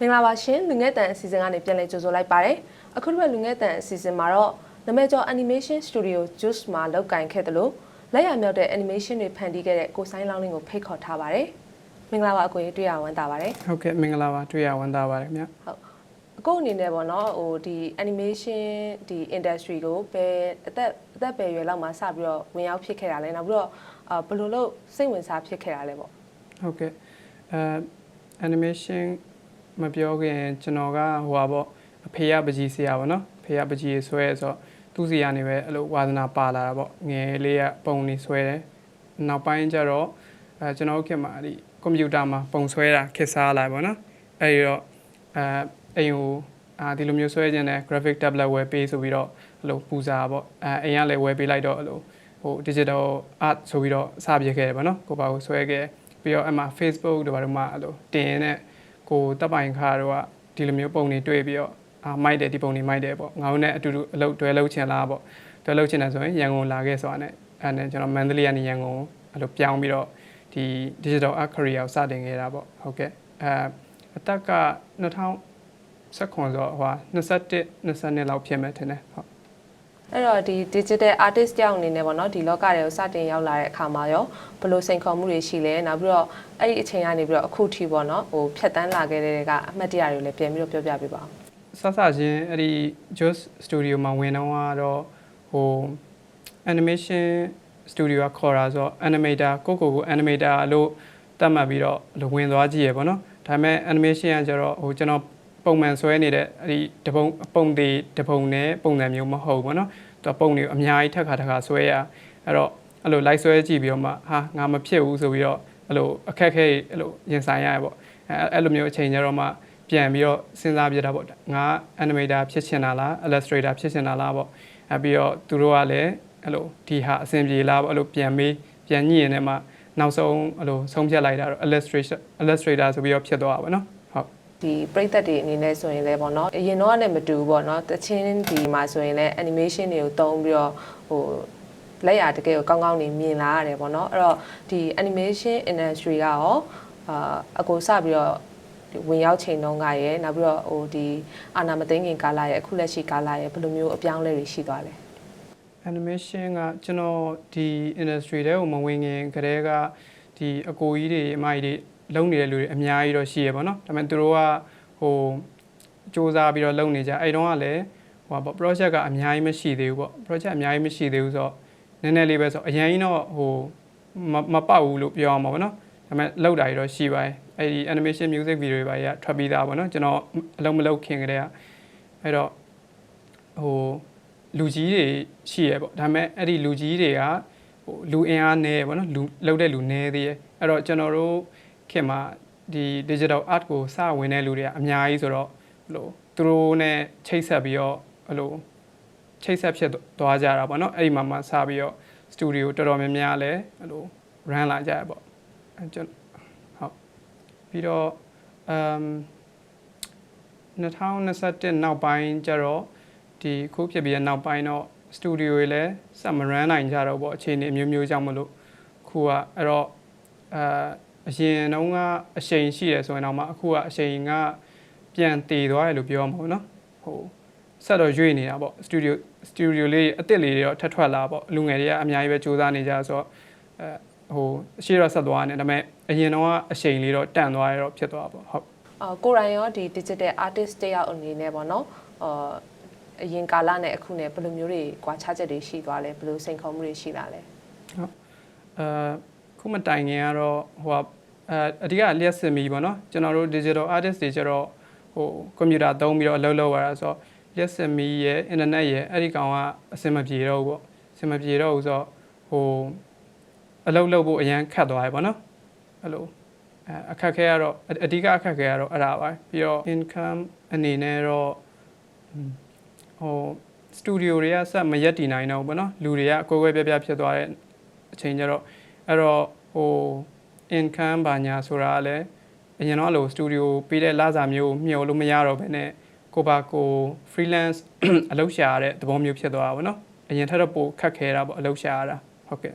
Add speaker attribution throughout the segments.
Speaker 1: မင်္ဂလာပါရှင်လူငယ်တန်အစီအစဉ်ကနေပြန်လည်ကြိုဆိုလိုက်ပါတယ်အခုတစ်ပတ်လူငယ်တန်အစီအစဉ်မှာတော့နမကျော် animation studio juice မှာလောက်ကင်ခဲ့တယ်လို့လက်ရမြောက်တဲ့ animation တွေဖန်တီးခဲ့တဲ့ကိုဆိုင်လောင်းလင်းကိုဖိတ်ခေါ်ထားပါတယ်မင်္ဂလာပါအကိုကြီးတွေ့ရဝမ်းသာပါတယ်
Speaker 2: ဟုတ်ကဲ့မင်္ဂလာပါတွေ့ရဝမ်းသာပါတယ်ခင်ဗျ
Speaker 1: ဟုတ်အကိုအနေနဲ့ပေါ့နော်ဟိုဒီ animation ဒီ industry ကိုဘယ်အသက်အသက်ပဲရွယ်လောက်မှာစပြီးတော့ဝင်ရောက်ဖြစ်ခဲ့တာလဲနောက်ပြီးတော့အာဘယ်လိုလုပ်စိတ်ဝင်စားဖြစ်ခဲ့တာလဲပေါ့
Speaker 2: ဟုတ်ကဲ့အဲ animation မပြောခင်ကျွန်တော်ကဟိုပါပေါ့အဖေရပကြီးဆရာပေါ့နော်အဖေရပကြီးဆွဲဆိုတော့သူ့စီကနေပဲအဲ့လိုဝါသနာပါလာတာပေါ့ငယ်လေးကပုံနေဆွဲတယ်နောက်ပိုင်းကျတော့အဲကျွန်တော်တို့ခင်မှာဒီကွန်ပျူတာမှာပုံဆွဲတာခက်စားလာပေါ့နော်အဲ့ဒီတော့အဲအိမ်ကိုအာဒီလိုမျိုးဆွဲခြင်းနဲ့ graphic tablet ဝယ်ပေးဆိုပြီးတော့အဲ့လိုပူစာပေါ့အဲအိမ်ကလည်းဝယ်ပေးလိုက်တော့အဲ့လိုဟို digital art ဆိုပြီးတော့စပြခဲ့တယ်ပေါ့နော်ကိုပါကိုဆွဲခဲ့ပြီးတော့အမှ Facebook တို့ဘာလို့မှအဲ့လိုတင်နဲ့ ကိုတပ်ပိုင်ခါတော့ကဒီလိုမျိုးပုံတွေတွေ့ပြီးတော့အာမိုက်တယ်ဒီပုံတွေမိုက်တယ်ပေါ့ငါတို့နဲ့အတူတူအလုပ်တွဲလုပ်ချင်လားပေါ့တွဲလုပ်ချင်တယ်ဆိုရင်ရန်ကုန်လာခဲ့ဆိုတာနဲ့အဲ့နဲ့ကျွန်တော်မန္တလေးကနေရန်ကုန်အဲ့လိုပြောင်းပြီးတော့ဒီ digital art career ကိုစတင်ခဲ့တာပေါ့ဟုတ်ကဲ့အဲအသက်က2000ဆက်ခွန်ဆိုတော့ဟို21 22လောက်ဖြစ်မယ်ထင်တယ်ဟုတ်
Speaker 1: အဲ့တော့ဒီ digital artist တယောက်အနေနဲ့ပေါ့နော်ဒီလောကတွေကိုစတင်ရောက်လာတဲ့အခါမှာရောဘယ်လိုစိန်ခေါ်မှုတွေရှိလဲနောက်ပြီးတော့အဲ့ဒီအချိန်ကနေပြီးတော့အခုထိပေါ့နော်ဟိုဖြတ်တန်းလာခဲ့တဲ့ကအမှတ်တရတွေလည်းပြန်ပြီးတော့ပြောပြပေးပါဦး
Speaker 2: စစချင်းအဲ့ဒီ Joss Studio မှာဝင်တော့ကတော့ဟို animation studio ကခေါ်တာဆိုတော့ animator ကိုကိုကို animator လို့တတ်မှတ်ပြီးတော့လို့ဝင်သွားကြည့်ရပေါ့နော်ဒါပေမဲ့ animation ကကျတော့ဟိုကျွန်တော် ပုံမှန်ဆွဲနေတဲ့အဲ့ဒီတပုံပုံတွေတပုံနဲ့ပုံစံမျိုးမဟုတ်ဘူးပေါ့နော်သူကပုံတွေအများကြီးထက်ခါထက်ခါဆွဲရအဲ့တော့အဲ့လိုလိုက်ဆွဲကြည့်ပြီးတော့မှဟာငါမဖြစ်ဘူးဆိုပြီးတော့အဲ့လိုအခက်အခဲအဲ့လိုရင်ဆိုင်ရရပေါ့အဲ့အဲ့လိုမျိုးအချိန်ကျတော့မှပြန်ပြီးတော့စဉ်းစားပြတာပေါ့ငါ animator ဖြစ်ချင်တာလား illustrator ဖြစ်ချင်တာလားပေါ့အဲပြီးတော့သူတို့ကလည်းအဲ့လိုဒီဟာအဆင်ပြေလားပေါ့အဲ့လိုပြန်မေးပြန်ညှိရင်လည်းမှနောက်ဆုံးအဲ့လိုဆုံးဖြတ်လိုက်တာတော့ illustrator illustrator ဆိုပြီးတော့ဖြစ်သွားတာပေါ့နော်ဟုတ်
Speaker 1: ဒီပြိသက်တွေအနေနဲ့ဆိုရင်လည်းပေါ့နော်အရင်တော့လည်းမတူဘူးပေါ့နော်တချင်းဒီမှာဆိုရင်လည်း animation တွေကိုတုံးပြီးတော့ဟိုလက်ရတကယ်ကိုကောင်းကောင်းနေမြင်လာရတယ်ပေါ့နော်အဲ့တော့ဒီ animation industry ကရောအာအကိုစပြီးတော့ဒီဝင်ရောက်ချိန်တုန်းကရယ်နောက်ပြီးတော့ဟိုဒီအာနာမသိငင်ကာလရယ်အခုလက်ရှိကာလရယ်ဘယ်လိုမျိုးအပြောင်းအလဲတွေရှိသွားလဲ
Speaker 2: animation ကကျွန်တော်ဒီ industry တဲကိုမဝင်ခင်ကတည်းကဒီအကိုကြီးတွေအမကြီးတွေ လုံနေတဲ့လူတွေအများကြီးတော့ရှိရပါတော့ဒါပေမဲ့သူတို့ကဟိုစူးစမ်းပြီးတော့လုံနေကြအဲ့တုန်းကလည်းဟိုပေါ့ project ကအများကြီးမရှိသေးဘူးပေါ့ project အများကြီးမရှိသေးဘူးဆိုတော့နည်းနည်းလေးပဲဆိုအရင်ကြီးတော့ဟိုမမပေါက်ဘူးလို့ပြောအောင်ပါဗောနော်ဒါပေမဲ့လောက်တာတွေတော့ရှိပါတယ်အဲ့ဒီ animation music video တွေပါကြီးကထွက်ပြီးသားဗောနော်ကျွန်တော်အလုံးမလုံးခင်ကတည်းကအဲ့တော့ဟိုလူကြီးတွေရှိရပေါ့ဒါပေမဲ့အဲ့ဒီလူကြီးတွေကဟိုလူအင်အားနည်းပေါ့နော်လူလောက်တဲ့လူနည်းသေးရဲ့အဲ့တော့ကျွန်တော်တို့ ခင်မှာဒီ digital art ကိုစဝင်တဲ့လူတွေကအများကြီးဆိုတော့ဟိုသူတို့နဲ့ချိတ်ဆက်ပြီးတော့ဟိုချိတ်ဆက်ဖြစ်သွားကြတာပေါ့နော်အဲ့ဒီမှာမှစပြီးတော့ studio တော်တော်များများလဲဟို run လာကြရပေါ့အဲ့ကျွန်ဟုတ်ပြီးတော့ um 2021နောက်ပိုင်းကျတော့ဒီခုဖြစ်ပြီးတဲ့နောက်ပိုင်းတော့စတူဒီယိုတွေလည်းစမရန်နိုင်ကြတော့ပေါ့အခြေအနေအမျိုးမျိုးကြောင့်မလို့ခုကအဲ့တော့အာ အရင်တုန်းကအချိန်ရှိတယ်ဆိုရင်တော့မှအခုကအချိန်ကပြန်တည်သွားတယ်လို့ပြောမှာပေါ့နော်ဟိုဆက်တော့ရွေ့နေတာပေါ့စတူဒီယိုစတူဒီယိုလေးအစ်စ်လေးတွေတော့ထပ်ထွက်လာပေါ့လူငယ်တွေကအများကြီးပဲစူးစမ်းနေကြဆိုတော့အဲဟိုအရှိတော့ဆက်သွားနေဒါပေမဲ့အရင်တော့ကအချိန်လေးတော့တန်သွားရတော့ဖြစ်သွားပါပေါ့ဟုတ်
Speaker 1: အာကိုရိုင်းရောဒီ digital artist တယောက်အနေနဲ့ပေါ့နော်အာအရင်ကာလနဲ့အခုနဲ့ဘယ်လိုမျိုးတွေကွာခြားချက်တွေရှိသွားလဲဘယ်လိုစိန်ခေါ်မှုတွေရှိလာလဲ
Speaker 2: အဲခုမတိုင်ခင်ကတော့ဟို အဲအဓိကလျှက်စင်မီပေါ့နော်ကျွန်တော်တို့ digital artist တွေကျတော့ဟိုကွန်ပျူတာသုံးပြီးတော့အလုပ်လုပ်ရတာဆိုတော့လျှက်စင်မီရဲ့ internet ရဲ့အဲ့ဒီကောင်ကအဆင်မပြေတော့ဘူးပေါ့အဆင်မပြေတော့ဘူးဆိုတော့ဟိုအလုပ်လုပ်ဖို့အရန်ခတ်သွားတယ်ပေါ့နော်အဲ့လိုအဲအခက်ခဲကတော့အဓိကအခက်ခဲကတော့အဲ့ဒါပါပြီးတော့ income အနေနဲ့တော့ဟိုစတူဒီယိုတွေကစက်မရက်တည်နိုင်တော့ဘူးပေါ့နော်လူတွေကကိုယ်ကိုယ်ပြပြဖြစ်သွားတဲ့အချိန်ကျတော့အဲ့တော့ဟို income ဘာညာဆိုတာကလည်းအရင်တော့အဲ့လို studio ပေးတဲ့လစာမျိုးမျှော်လို့မရတော့ဘဲနဲ့ကိုပါကို freelance အလုပ်ရှာရတဲ့သဘောမျိုးဖြစ်သွားတာပေါ့နော်အရင်ထက်တော့ပိုခက်ခဲတာပေါ့အလုပ်ရှာရတာဟုတ်ကဲ့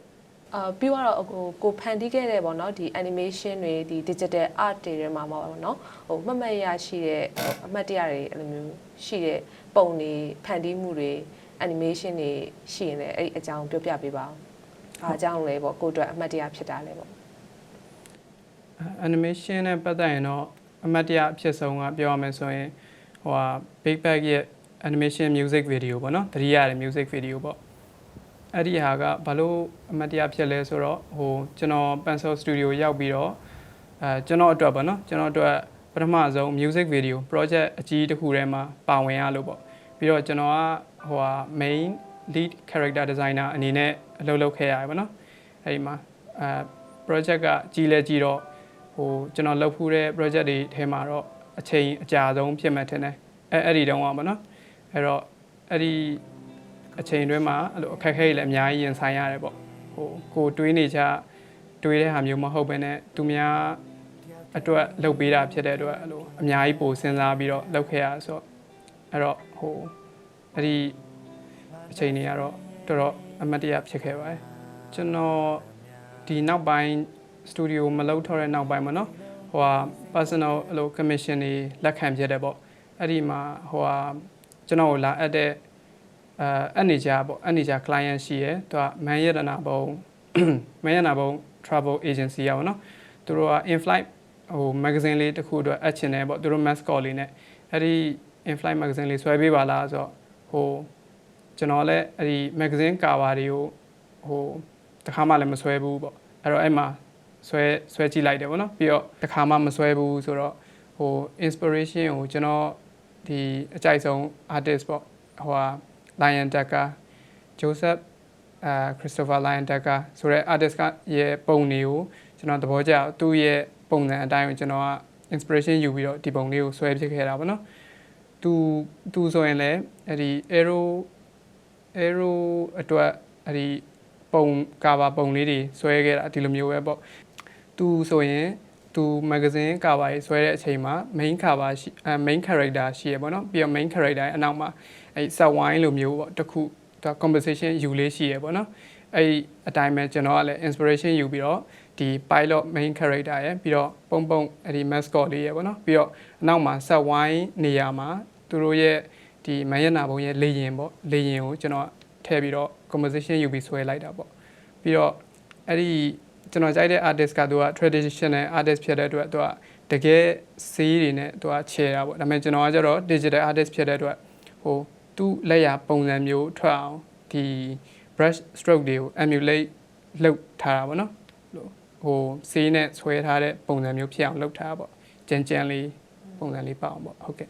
Speaker 1: အာပြီးတော့ဟိုကိုဖန်တီးခဲ့တဲ့ပေါ့နော်ဒီ animation တွေဒီ digital art တွေထဲမှာပေါ့နော်ဟိုမှတ်မှတ်ရရှိတဲ့အမှတ်တရတွေအဲ့လိုမျိုးရှိတဲ့ပုံတွေဖန်တီးမှုတွေ animation တွေရှိရင်လည်းအဲ့ဒီအကြောင်းပြောပြပေးပါဦး။အားအကြောင်းလဲပေါ့ကိုယ့်အတွက်အမှတ်တရဖြစ်တာလဲပေါ့
Speaker 2: animation နဲ့ပတ်သက်ရင်တော့အမတ်တရအဖြစ်ဆုံးကပြောရမယ်ဆိုရင်ဟိုဟာ Big Bang ရဲ့ animation music video ပေါ့နော်တတိယရဲ့ music video ပေါ့အဲ့ဒီဟာကဘာလို့အမတ်တရဖြစ်လဲဆိုတော့ဟိုကျွန်တော် Pencil Studio ရောက်ပြီးတော့အဲကျွန်တော်အတွက်ပေါ့နော်ကျွန်တော်အတွက်ပထမဆုံး music video project အကြီးတစ်ခုထဲမှာပါဝင်ရလို့ပေါ့ပြီးတော့ကျွန်တော်ကဟိုဟာ main lead character designer အနေနဲ့အလုပ်လုပ်ခဲ့ရတယ်ပေါ့နော်အဲ့ဒီမှာအဲ project ကကြီးလဲကြီးတော့ ဟိုကျွန်တော်လုပ်ဖူးတဲ့ project တွေထဲမှာတော့အချိန်အကြာဆုံးဖြစ်မှထင်တယ်အဲအဲ့ဒီတုန်းကပေါ့နော်အဲ့တော့အဲ့ဒီအချိန်တွင်းမှာအဲ့လိုအခက်အခဲတွေလည်းအများကြီးရင်ဆိုင်ရတယ်ပေါ့ဟိုကိုတွေးနေချတွေးတဲ့ဟာမျိုးမဟုတ်ဘဲနဲ့သူများအတွက်လုပ်ပေးတာဖြစ်တဲ့အတွက်အဲ့လိုအများကြီးပိုစဉ်းစားပြီးတော့လုပ်ခဲ့ရဆိုတော့အဲ့တော့ဟိုအဲ့ဒီအချိန်တွေကတော့တော်တော်အမတ်တရဖြစ်ခဲ့ပါတယ်ကျွန်တော်ဒီနောက်ပိုင်း စတူဒီယိုမလုပ်ထော်တဲ့နောက်ပိုင်းမှာနော်ဟိုဟာ personal အလို commission တွေလက်ခံပြတယ်ပေါ့အဲ့ဒီမှာဟိုဟာကျွန်တော်ကိုလာအပ်တဲ့အဲအနေဂျာပေါ့အနေဂျာ client ရှိရယ်သူကမန်ရတနာဘုံမန်ရတနာဘုံ travel agency ရပါတော့သူတို့က in flight ဟို magazine လေးတစ်ခုအတွက်အပ်ချင်တယ်ပေါ့သူတို့ mascot လေးနဲ့အဲ့ဒီ in flight magazine လေးဆွဲပေးပါလားဆိုတော့ဟိုကျွန်တော်လည်းအဲ့ဒီ magazine cover တွေကိုဟိုတခါမှလည်းမဆွဲဘူးပေါ့အဲ့တော့အဲ့မှာ ဆွဲဆွဲကြည့်လိုက်တယ်ဗောနော်ပြီးတော့တစ်ခါမှမဆွဲဘူးဆိုတော့ဟို inspiration ကိုကျွန်တော်ဒီအကြိုက်ဆုံး artist ပေါ့ဟိုဟာ Lion Decker Joseph အာ Christopher Lion Decker ဆိုတဲ့ artist ကရဲ့ပုံတွေကိုကျွန်တော်သဘောကျသူ့ရဲ့ပုံစံအတိုင်းကိုကျွန်တော်က inspiration ယူပြီးတော့ဒီပုံလေးကိုဆွဲဖြစ်ခဲ့တာဗောနော်သူသူဆိုရင်လည်းအဲ့ဒီ arrow arrow အတွက်အဲ့ဒီပုံကာဘာပုံလေးတွေဆွဲခဲ့တာဒီလိုမျိုးပဲပေါ့ သူဆိုရင်သူ magazine cover ရေးဆွဲတဲ့အချိန်မှာ main cover ရှိအဲ main character ရှိရပေါ့နော်ပြီးတော့ main character ရဲ့အနောက်မှာအဲဆက်ဝိုင်းလိုမျိုးပေါ့တစ်ခုသူ conversation ယူလေးရှိရပေါ့နော်အဲ့ဒီအတိုင်းပဲကျွန်တော်ကလည်း inspiration ယူပြီးတော့ဒီ pilot main character ရဲ့ပြီးတော့ပုံပုံအဲ့ဒီ mascot လေးရဲ့ပေါ့နော်ပြီးတော့အနောက်မှာဆက်ဝိုင်းနေရာမှာသူတို့ရဲ့ဒီမယနာဘုံရဲ့လေရင်ပေါ့လေရင်ကိုကျွန်တော်ထည့်ပြီးတော့ composition ယူပြီးဆွဲလိုက်တာပေါ့ပြီးတော့အဲ့ဒီ ကျွန်တော်ကြိုက်တဲ့ artist ကသူက traditional artist ဖြစ်တဲ့အတွက်သူကတကယ်စီးတွေနဲ့သူကခြေတာပေါ့ဒါပေမဲ့ကျွန်တော်ကကျတော့ digital artist ဖြစ်တဲ့အတွက်ဟိုသူ့လက်ရာပုံစံမျိုးထွက်အောင်ဒီ brush stroke တွေကို emulate လုပ်ထားတာပေါ့နော်ဟိုစီးနဲ့ဆွဲထားတဲ့ပုံစံမျိုးဖြစ်အောင်လုပ်ထားတာပေါ့ကြမ်းကြမ်းလေးပုံစံလေးပါအောင်ပေါ့ဟုတ်ကဲ့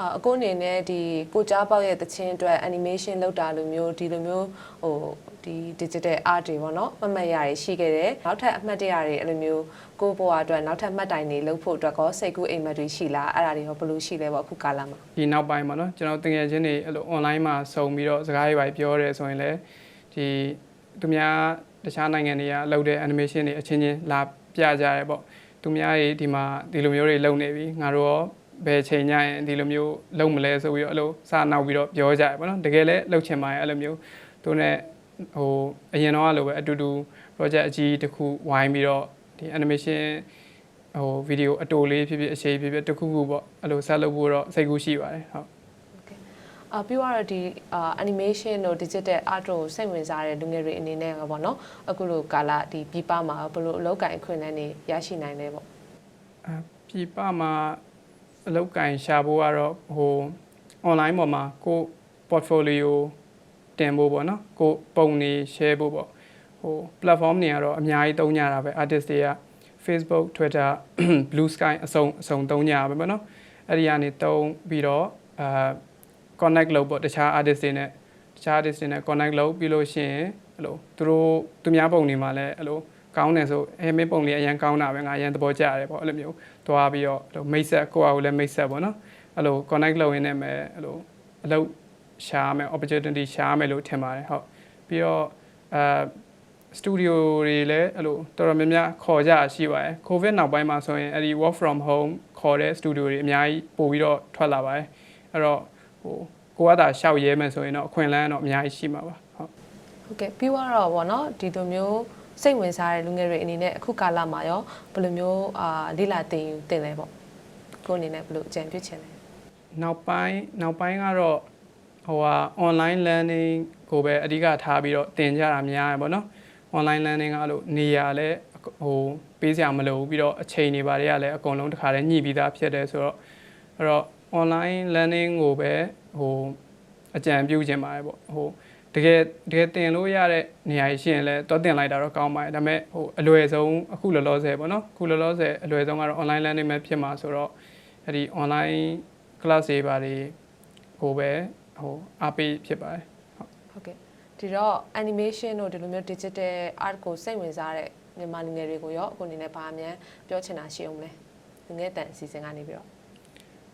Speaker 1: အကိုအနေနဲ့ဒီကိုကြားပေါက်ရဲ့တခြင်းအတွက် animation လုပ်တာလိုမျိုးဒီလိုမျိုးဟိုဒီ digital art တွေပေါ့နော်မှတ်မှတ်ရတွေရှိခဲ့တယ်နောက်ထပ်အမှတ်တရတွေအဲ့လိုမျိုးကိုဘွားအတွက်နောက်ထပ်မှတ်တိုင်တွေလုပ်ဖို့အတွက်ကောစိတ်ကူးအိမ်မက်တွေရှိလားအဲ့ဒါတွေရောဘယ်လိုရှိလဲပေါ့အခုကာလမှာ
Speaker 2: ဒီနောက်ပိုင်းမှာနော်ကျွန်တော်တကယ်ချင်းတွေအဲ့လို online မှာစုံပြီးတော့စကားတွေပိုင်းပြောတယ်ဆိုရင်လည်းဒီသူများတခြားနိုင်ငံတွေကအလုပ်တဲ့ animation တွေအချင်းချင်းလာပြကြရဲပေါ့သူများတွေဒီမှာဒီလိုမျိုးတွေလုပ်နေပြီငါတို့ရော ဘယ်ချိန်ညရင်ဒီလိုမျိုးလုပ်မလဲဆိုပြီးတော့အဲ့လိုစနောက်ပြီးတော့ပြောကြရပေါ့နော်တကယ်လည်းလုပ်ချင်ပါရဲ့အဲ့လိုမျိုးသူနဲ့ဟိုအရင်တော့လိုပဲအတူတူ project အကြီးတစ်ခုဝိုင်းပြီးတော့ဒီ animation ဟိုဗီဒီယိုအတူလေးဖြစ်ဖြစ်အရှိဖြစ်ဖြစ်တစ်ခုခုပေါ့အဲ့လိုဆက်လုပ်ဖို့တော့စိတ်ကူးရှိပါတယ်ဟုတ်
Speaker 1: အာပြီးတော့ဒီအာ animation တို့ digital art တို့စိတ်ဝင်စားတဲ့လူငယ်တွေအနေနဲ့ကပေါ့နော်အခုလိုကာလဒီပြပမှာဘယ်လိုအလုပ်ကိုင်အခွင့်အလမ်းတွေရရှိနိုင်လဲပေါ့
Speaker 2: အပြပမှာ အလောက်ကင်ရှာဖို့ကတော့ဟို online ပေါ်မှာကို portfolio တင်ဖို့ပေါ့နော်ကိုပုံနေ share ဖို့ပေါ့ဟို platform တွေကတော့အများကြီးသုံးကြတာပဲ artist တွေက Facebook Twitter Blue Sky အစုံအစုံသုံးကြတာပဲပေါ့နော်အဲ့ဒီကနေသုံးပြီးတော့အာ connect လုပ်ပေါ့တခြား artist တွေနဲ့တခြား artist တွေနဲ့ connect လုပ်ပြီးလို့ရှိရင်အဲ့လိုသူတို့သူများပုံတွေမှာလည်းအဲ့လို ကောင်းတယ်ဆိုအဲမင်းပုံလေးအရန်ကောင်းတာပဲငါအရန်သဘောကျရတယ်ပေါ့အဲ့လိုမျိုးသွားပြီးတော့အဲ့လိုမိတ်ဆက်ကိုယ့်အကိုလည်းမိတ်ဆက်ပေါ့နော်အဲ့လို connect လုပ်ရင်းနဲ့မယ်အဲ့လိုအလုပ်ရှားမယ် opportunity ရှားမယ်လို့ထင်ပါတယ်ဟုတ်ပြီးတော့အာစတူဒီယိုတွေလည်းအဲ့လိုတော်တော်များများခေါ်ကြရှိပါတယ်ကိုဗစ်နောက်ပိုင်းမှာဆိုရင်အဲ့ဒီ work from home ခေါ်တဲ့စတူဒီယိုတွေအများကြီးပို့ပြီးတော့ထွက်လာပါတယ်အဲ့တော့ဟိုကိုကသာရှောက်ရဲမယ်ဆိုရင်တော့အခွင့်အလမ်းတော့အများကြီးရှိမှာပါဟုတ်
Speaker 1: ဟုတ်ကဲ့ပြီးတော့ဗောနော်ဒီလိုမျိုးဟ စိတ်ဝင်စားတဲ့လူငယ်တွေအနေနဲ့အခုကာလမှာရောဘယ်လိုမျိုးအာလေ့လာသင်ယူသင်လဲပေါ့ကိုယ်အနေနဲ့ဘယ်လိုအကြံပြုချင်လဲ
Speaker 2: နောက်ပိုင်းနောက်ပိုင်းကတော့ဟိုဟာ online learning ကိုပဲအဓိကထားပြီးတော့သင်ကြတာများရပေါ့နော် online learning ကအဲ့လိုနေရာလဲဟိုပေးစရာမလိုဘူးပြီးတော့အချိန်တွေပါတယ်ကလည်းအကုန်လုံးတစ်ခါတည်းညှိပြီးသားဖြစ်တယ်ဆိုတော့အဲ့တော့ online learning ကိုပဲဟိုအကြံပြုခြင်းပါတယ်ပေါ့ဟို တကယ်တကယ်တင်လို့ရတဲ့နေရာရှိရင်လည်းတော့တင်လိုက်တာတော့ကောင်းပါတယ်ဒါပေမဲ့ဟိုအလွယ်ဆုံးအခုလောလောဆယ်ပေါ့နော်အခုလောလောဆယ်အလွယ်ဆုံးကတော့ online learning ပဲဖြစ်မှာဆိုတော့အဲ့ဒီ online class တွေပါတယ်ကိုပဲဟိုအားပေးဖြစ်ပါတယ်
Speaker 1: ဟုတ်ကဲ့ဒီတော့ animation တို့ဒီလိုမျိုး digital art ကိုစိတ်ဝင်စားတဲ့မြန်မာလူငယ်တွေကိုရောအခုအနေနဲ့ဘာအမြန်ပြောချင်တာရှိအောင်လဲလူငယ်တန်အစီအစဉ်ကနေပြီးတော့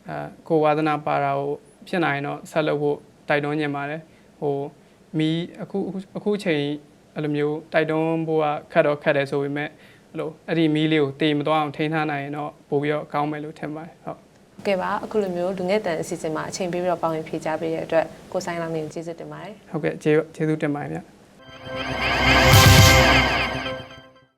Speaker 2: အဲကိုဝါသနာပါတာကိုဖြစ်နိုင်ရင်တော့ဆက်လုပ်ဖို့တိုက်တွန်းညင်ပါတယ်ဟို မီအခုအခုအခုချိန်အဲ့လိုမျိုးတိုက်တွန်းဖို့ကခက်တော့ခက်တယ်ဆိုပေမဲ့အဲ့လိုအဲ့ဒီမီလေးကိုတေမသွားအောင်ထိန်းထားနိုင်ရင်တော့ပို့ပြီးတော့ကောင်းမယ်လို့ထင်ပါတယ်ဟုတ်
Speaker 1: ဟုတ်ကဲ့ပါအခုလိုမျိုးလူငယ်တန်အစီအစဉ်မှာအချိန်ပေးပြီးတော့ပေါင်းရင်ဖြေကြားပေးတဲ့အတွက်ကိုဆိုင်လောင်းနေကျေးဇူးတင်ပါတယ်
Speaker 2: ဟုတ်ကဲ့ကျေးကျေးဇူးတင်ပါတယ်ဗျ